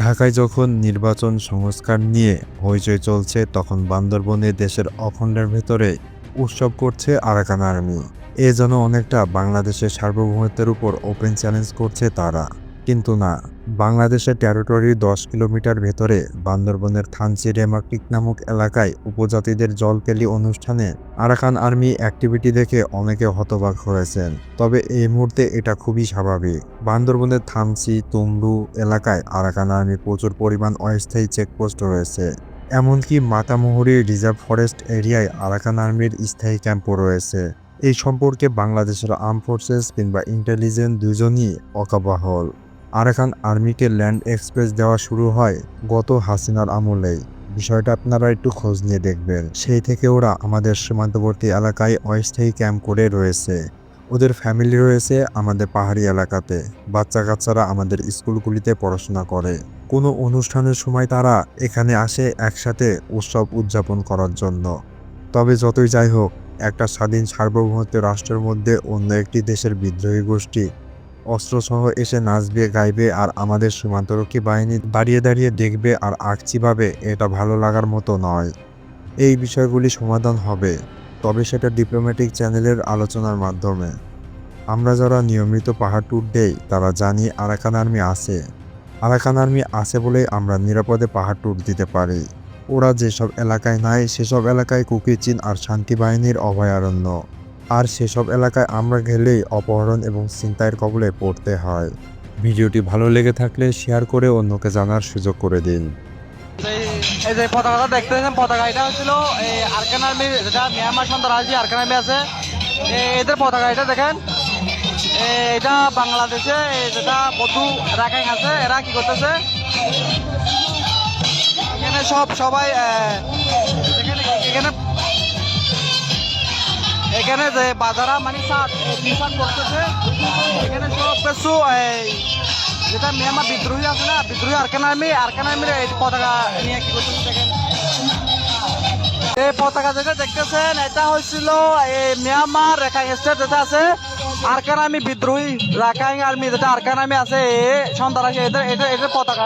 ঢাকায় যখন নির্বাচন সংস্কার নিয়ে হইচই চলছে, তখন বান্দরবনে দেশের অখণ্ডের ভেতরে উৎসব করছে আরাকান আর্মি। এ যেন অনেকটা বাংলাদেশের সার্বভৌমত্বের উপর ওপেন চ্যালেঞ্জ করছে তারা। কিন্তু না বাংলাদেশের টেরিটরি দশ কিলোমিটার ভেতরে বান্দরবনের থানচি রেমাক্রিক নামক এলাকায় উপজাতিদের জলকেলি অনুষ্ঠানে আরাকান আর্মি অ্যাক্টিভিটি দেখে অনেকে হতবাক হয়েছেন। তবে এই মুহূর্তে এটা খুবই স্বাভাবিক। বান্দরবনের থানচি, তুমরু এলাকায় আরাকান আর্মি প্রচুর পরিমাণ অস্থায়ী চেকপোস্ট রয়েছে। এমনকি মাতামুহুরি রিজার্ভ ফরেস্ট এরিয়ায় আরাকান আর্মির স্থায়ী ক্যাম্পও রয়েছে। এই সম্পর্কে বাংলাদেশের আর্ম ফোর্সেস কিংবা ইন্টেলিজেন্স দুজনই অকাবাহল। আরাকান আর্মিকে ল্যান্ড এক্সপ্রেস দেওয়া শুরু হয় গত হাসিনার আমলেই। বিষয়টা আপনারা একটু খোঁজ নিয়ে দেখবেন। সেই থেকে ওরা আমাদের সীমান্তবর্তী এলাকায় অস্থায়ী ক্যাম্প করে রয়েছে। ওদের ফ্যামিলি রয়েছে আমাদের পাহাড়ি এলাকাতে। বাচ্চা কাচ্চারা আমাদের স্কুলগুলিতে পড়াশোনা করে। কোনো অনুষ্ঠানের সময় তারা এখানে আসে একসাথে উৎসব উদযাপন করার জন্য। তবে যতই যাই হোক, একটা স্বাধীন সার্বভৌমত্ব রাষ্ট্রের মধ্যে অন্য একটি দেশের বিদ্রোহী গোষ্ঠী অস্ত্রসহ এসে নাচবে, গাইবে আর আমাদের সীমান্তরক্ষী বাহিনী দাঁড়িয়ে দাঁড়িয়ে দেখবে আর আঁকচিভাবে এটা ভালো লাগার মতো নয়। এই বিষয়গুলি সমাধান হবে, তবে সেটা ডিপ্লোম্যাটিক চ্যানেলের আলোচনার মাধ্যমে। আমরা যারা নিয়মিত পাহাড় ট্যুর দেই, তারা জানি আরাকান আর্মি আছে। আরাকান আর্মি আছে বলেই আমরা নিরাপদে পাহাড় ট্যুর দিতে পারি। ওরা যেসব এলাকায় নাই, সেসব এলাকায় কুকিচিন আর শান্তি বাহিনীর অভয়ারণ্য। আর সেসব এলাকায় আমরা গেলেই অপহরণ এবং ছিনতাইয়ের কবলে পড়তে হয়। ভিডিওটি ভালো লেগে থাকলে শেয়ার করে অন্যকে জানার সুযোগ করে দিন। এই- যে পতাকাটা দেখতেছেন পতাকা এটা হচ্ছিল এই আরকান আর্মি, যেটা মিয়ানমার সন্ত্রাসী আরকান আর্মি আছে। এদের পতাকা এটা দেখেন এটা বাংলাদেশে যেটা বধু রাখাইন আছে, এরা কি করতেছে? এখানে সব সবাই এখানে এখানে যে বাজারা মানে শার্ট করতেছে এখানে সব কিছু যেটা মিয়ানমার বিদ্রোহী আছে না, বিদ্রোহী আরকান আর্মি আরকান আর্মির এই পতাকা নিয়ে কি করতেছে দেখেন। এই পতাকা যেটা দেখতেছেন, এটা হয়েছিল এই মিয়ানমার রেখাইন স্টেট যেটা আছে আরকান আর্মি বিদ্রোহী রাখাইন আর্মি যেটা আরকান আর্মি আছে সন্তান আছে এদের এদের পতাকা